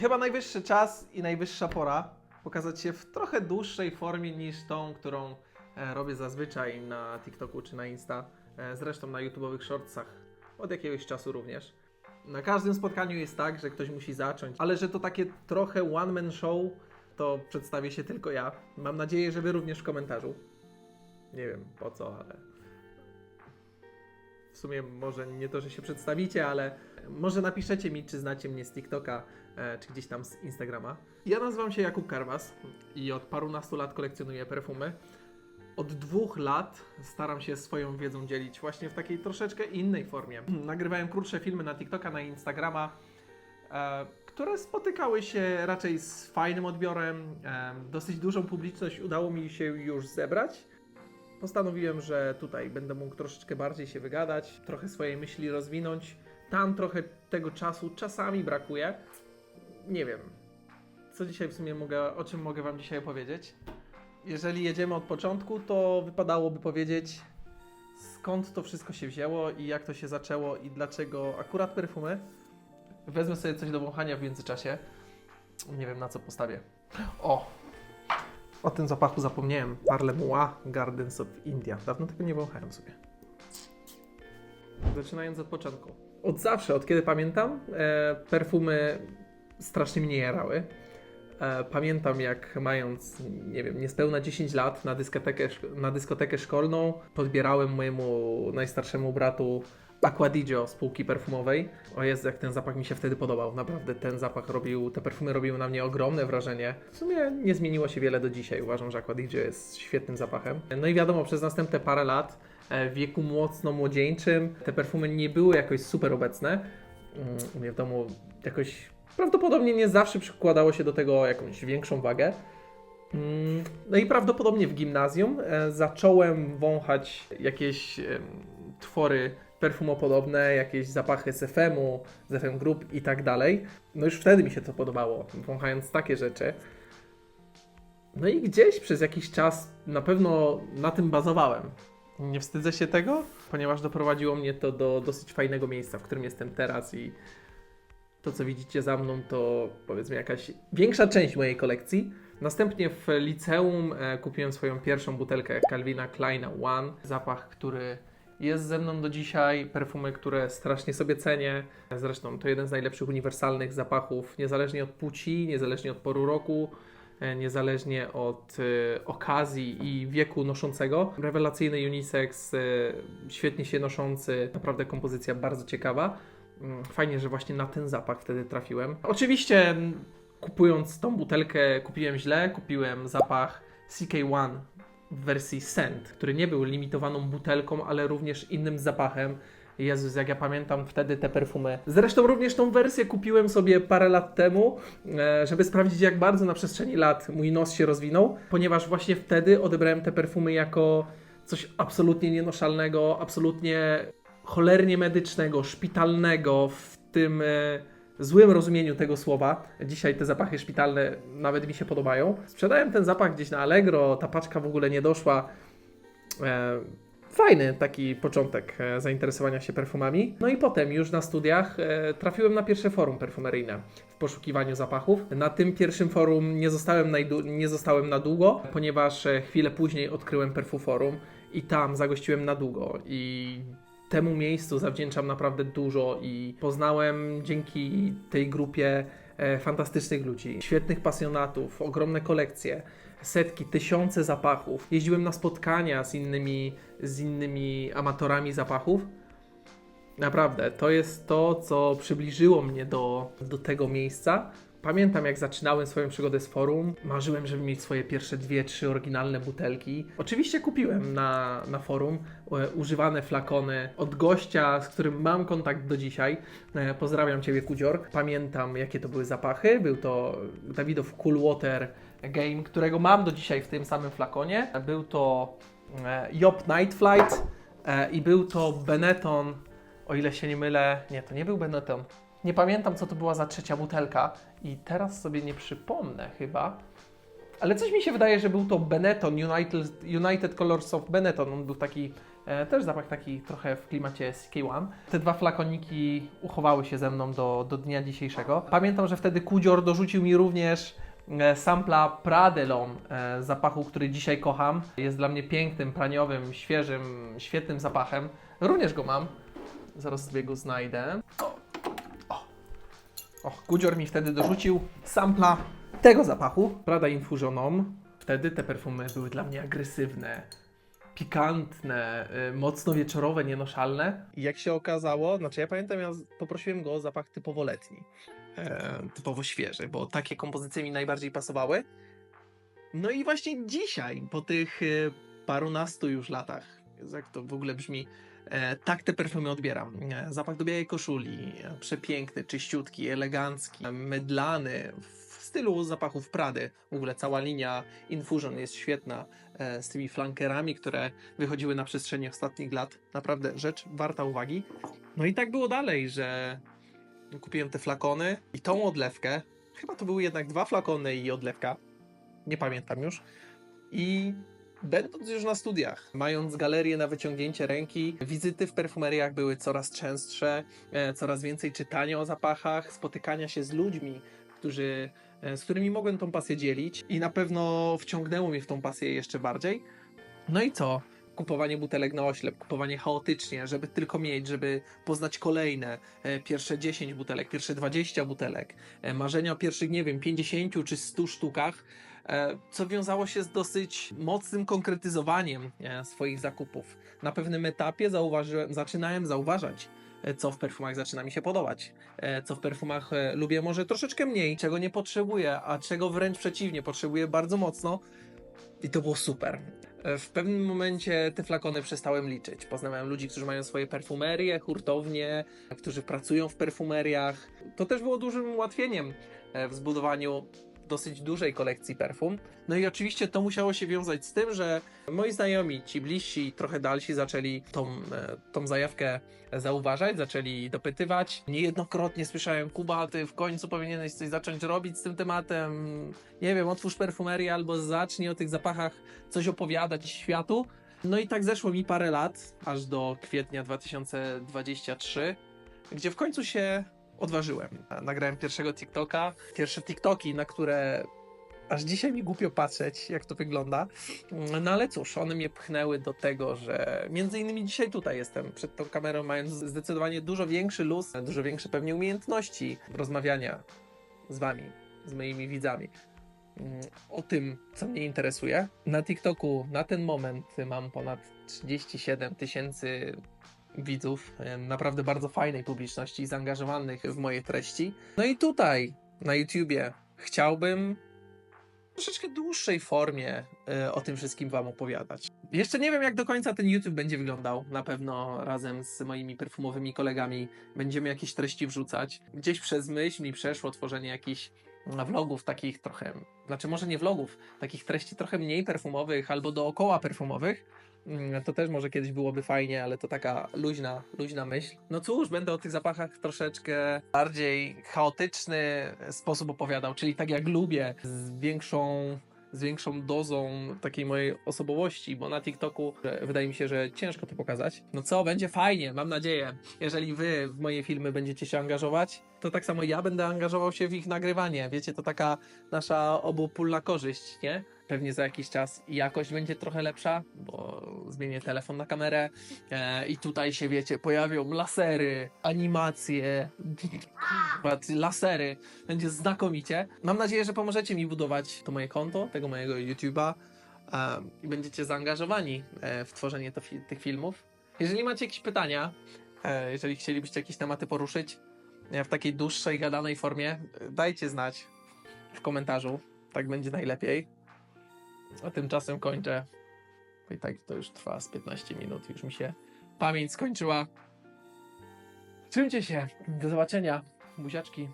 Chyba najwyższy czas i najwyższa pora pokazać się w trochę dłuższej formie niż tą, którą e, robię zazwyczaj na TikToku czy na Insta. E, zresztą na YouTube'owych shortsach od jakiegoś czasu również. Na każdym spotkaniu jest tak, że ktoś musi zacząć, ale że to takie trochę one-man show, to przedstawię się tylko ja. Mam nadzieję, że wy również w komentarzu. Nie wiem po co, ale sumie może nie to, że się przedstawicie, ale może napiszecie mi, czy znacie mnie z TikToka, e, czy gdzieś tam z Instagrama. Ja nazywam się Jakub Karwas i od parunastu lat kolekcjonuję perfumy. Od dwóch lat staram się swoją wiedzą dzielić właśnie w takiej troszeczkę innej formie. Nagrywałem krótsze filmy na TikToka, na Instagrama, e, które spotykały się raczej z fajnym odbiorem. E, dosyć dużą publiczność udało mi się już zebrać. Postanowiłem, że tutaj będę mógł troszeczkę bardziej się wygadać, trochę swojej myśli rozwinąć. Tam trochę tego czasu czasami brakuje. Nie wiem, co dzisiaj w sumie mogę, o czym mogę Wam dzisiaj opowiedzieć. Jeżeli jedziemy od początku, to wypadałoby powiedzieć, skąd to wszystko się wzięło i jak to się zaczęło i dlaczego akurat perfumy. Wezmę sobie coś do wąchania w międzyczasie. Nie wiem na co postawię. O! O tym zapachu zapomniałem. Parle Moi Gardens of India. Dawno tego nie wąchałem sobie. Zaczynając od początku. Od zawsze, od kiedy pamiętam, e, perfumy strasznie mnie jarały. E, pamiętam jak mając, nie wiem, niespełna 10 lat na dyskotekę, na dyskotekę szkolną podbierałem mojemu najstarszemu bratu Aquadigio spółki perfumowej. O Jezu, jak ten zapach mi się wtedy podobał. Naprawdę ten zapach robił, te perfumy robiły na mnie ogromne wrażenie. W sumie nie zmieniło się wiele do dzisiaj. Uważam, że Aquadigio jest świetnym zapachem. No i wiadomo, przez następne parę lat e, w wieku mocno młodzieńczym te perfumy nie były jakoś super obecne. Mm, U mnie w domu jakoś prawdopodobnie nie zawsze przykładało się do tego jakąś większą wagę. Mm, No i prawdopodobnie w gimnazjum e, zacząłem wąchać jakieś twory perfumopodobne, jakieś zapachy z FM-u, z FM Group i tak dalej. No już wtedy mi się to podobało, wąchając takie rzeczy. No i gdzieś przez jakiś czas na pewno na tym bazowałem. Nie wstydzę się tego, ponieważ doprowadziło mnie to do dosyć fajnego miejsca, w którym jestem teraz i to, co widzicie za mną, to powiedzmy jakaś większa część mojej kolekcji. Następnie w liceum e, kupiłem swoją pierwszą butelkę Calvina Kleina One. Zapach, który jest ze mną do dzisiaj. Perfumy, które strasznie sobie cenię. Zresztą to jeden z najlepszych uniwersalnych zapachów, niezależnie od płci, niezależnie od poru roku, e, niezależnie od e, okazji i wieku noszącego. Rewelacyjny unisex, e, świetnie się noszący, naprawdę kompozycja bardzo ciekawa. Mm, Fajnie, że właśnie na ten zapach wtedy trafiłem. Oczywiście kupując tą butelkę kupiłem źle, kupiłem zapach CK1 w wersji Scent, który nie był limitowaną butelką, ale również innym zapachem. Jezus, jak ja pamiętam wtedy te perfumy. Zresztą również tą wersję kupiłem sobie parę lat temu, e, żeby sprawdzić jak bardzo na przestrzeni lat mój nos się rozwinął, ponieważ właśnie wtedy odebrałem te perfumy jako coś absolutnie nienoszalnego, absolutnie cholernie medycznego, szpitalnego w tym e, złym rozumieniu tego słowa. Dzisiaj te zapachy szpitalne nawet mi się podobają. Sprzedałem ten zapach gdzieś na Allegro, ta paczka w ogóle nie doszła. E, fajny taki początek e, zainteresowania się perfumami. No i potem już na studiach e, trafiłem na pierwsze forum perfumeryjne w poszukiwaniu zapachów. Na tym pierwszym forum nie zostałem, nie zostałem na długo, ponieważ e, chwilę później odkryłem Perfuforum i tam zagościłem na długo i temu miejscu zawdzięczam naprawdę dużo i poznałem dzięki tej grupie e, fantastycznych ludzi, świetnych pasjonatów, ogromne kolekcje, setki, tysiące zapachów. Jeździłem na spotkania z innymi, z innymi amatorami zapachów. Naprawdę, to jest to, co przybliżyło mnie do, do tego miejsca. Pamiętam, jak zaczynałem swoją przygodę z forum. Marzyłem, żeby mieć swoje pierwsze dwie, trzy oryginalne butelki. Oczywiście kupiłem na, na forum e, używane flakony od gościa, z którym mam kontakt do dzisiaj. E, pozdrawiam Ciebie, Kudzior. Pamiętam, jakie to były zapachy. Był to Dawidow Cool Water Game, którego mam do dzisiaj w tym samym flakonie. Był to e, Job Night Flight i był to Benetton, o ile się nie mylę. Nie, to nie był Benetton. Nie pamiętam, co to była za trzecia butelka i teraz sobie nie przypomnę chyba. Ale coś mi się wydaje, że był to Benetton, United, United Colors of Benetton. On był taki E, też zapach taki trochę w klimacie CK1. Te dwa flakoniki uchowały się ze mną do, do dnia dzisiejszego. Pamiętam, że wtedy Kudzior dorzucił mi również e, sampla Pradelon e, zapachu, który dzisiaj kocham. Jest dla mnie pięknym, praniowym, świeżym, świetnym zapachem. Również go mam. Zaraz sobie go znajdę. O. o Kudzior mi wtedy dorzucił sampla tego zapachu. Prada Infusionom. Wtedy te perfumy były dla mnie agresywne, pikantne, y, mocno wieczorowe, nienoszalne. I jak się okazało, znaczy ja pamiętam, ja z- poprosiłem go o zapach typowo letni, e, typowo świeży, bo takie kompozycje mi najbardziej pasowały. No i właśnie dzisiaj, po tych e, parunastu już latach, Jezu, jak to w ogóle brzmi, tak te perfumy odbieram. E, zapach do białej koszuli, e, przepiękny, czyściutki, elegancki, e, mydlany, w stylu zapachów Prady. W ogóle cała linia Infusion jest świetna, e, z tymi flankerami, które wychodziły na przestrzeni ostatnich lat. Naprawdę rzecz warta uwagi. No i tak było dalej, że kupiłem te flakony i tą odlewkę. Chyba to były jednak dwa flakony i odlewka. Nie pamiętam już. I będąc już na studiach, mając galerię na wyciągnięcie ręki, wizyty w perfumeriach były coraz częstsze, e, coraz więcej czytania o zapachach, spotykania się z ludźmi, którzy, e, z którymi mogłem tą pasję dzielić i na pewno wciągnęło mnie w tą pasję jeszcze bardziej. No i co? Kupowanie butelek na oślep, kupowanie chaotycznie, żeby tylko mieć, żeby poznać kolejne, e, pierwsze 10 butelek, pierwsze 20 butelek, marzenia o pierwszych, nie wiem, 50 czy 100 sztukach, co wiązało się z dosyć mocnym konkretyzowaniem e, swoich zakupów. Na pewnym etapie zauważyłem, zaczynałem zauważać, e, co w perfumach zaczyna mi się podobać, e, co w perfumach e, lubię może troszeczkę mniej, czego nie potrzebuję, a czego wręcz przeciwnie, potrzebuję bardzo mocno. I to było super. E, W pewnym momencie te flakony przestałem liczyć. Poznałem ludzi, którzy mają swoje perfumerie, hurtownie, którzy pracują w perfumeriach. To też było dużym ułatwieniem e, w zbudowaniu dosyć dużej kolekcji perfum. No i oczywiście to musiało się wiązać z tym, że moi znajomi, ci bliżsi, trochę dalsi zaczęli tą, e, tą zajawkę zauważać, zaczęli dopytywać. Niejednokrotnie słyszałem, Kuba, ty w końcu powinieneś coś zacząć robić z tym tematem. Nie wiem, otwórz perfumerię albo zacznij o tych zapachach coś opowiadać światu. No i tak zeszło mi parę lat, aż do kwietnia 2023, gdzie w końcu się odważyłem. Nagrałem pierwszego TikToka, pierwsze TikToki, na które aż dzisiaj mi głupio patrzeć, jak to wygląda. No ale cóż, one mnie pchnęły do tego, że między innymi dzisiaj tutaj jestem przed tą kamerą, mając zdecydowanie dużo większy luz, dużo większe pewnie umiejętności rozmawiania z wami, z moimi widzami mm, o tym, co mnie interesuje. Na TikToku na ten moment mam ponad 37 tysięcy widzów, e, naprawdę bardzo fajnej publiczności, zaangażowanych w moje treści. No i tutaj, na YouTubie, chciałbym w troszeczkę dłuższej formie e, o tym wszystkim Wam opowiadać. Jeszcze nie wiem, jak do końca ten YouTube będzie wyglądał. Na pewno razem z moimi perfumowymi kolegami będziemy jakieś treści wrzucać. Gdzieś przez myśl mi przeszło tworzenie jakichś vlogów takich trochę, znaczy może nie vlogów, takich treści trochę mniej perfumowych albo dookoła perfumowych. Mm, To też może kiedyś byłoby fajnie, ale to taka luźna, luźna myśl. No cóż, będę o tych zapachach troszeczkę bardziej chaotyczny sposób opowiadał, czyli tak jak lubię, z większą, z większą dozą takiej mojej osobowości, bo na TikToku wydaje mi się, że ciężko to pokazać. No co, będzie fajnie, mam nadzieję. Jeżeli wy w moje filmy będziecie się angażować, to tak samo ja będę angażował się w ich nagrywanie. Wiecie, to taka nasza obopólna korzyść, nie? Pewnie za jakiś czas jakość będzie trochę lepsza, bo zmienię telefon na kamerę e, i tutaj się, wiecie, pojawią lasery, animacje, lasery. Będzie znakomicie. Mam nadzieję, że pomożecie mi budować to moje konto, tego mojego YouTube'a e, i będziecie zaangażowani e, w tworzenie to, tych filmów. Jeżeli macie jakieś pytania, e, jeżeli chcielibyście jakieś tematy poruszyć e, w takiej dłuższej, gadanej formie, e, dajcie znać w komentarzu. Tak będzie najlepiej. A tymczasem kończę. Bo I tak to już trwa z 15 minut. Już mi się pamięć skończyła. Trzymcie się. Do zobaczenia. Buziaczki.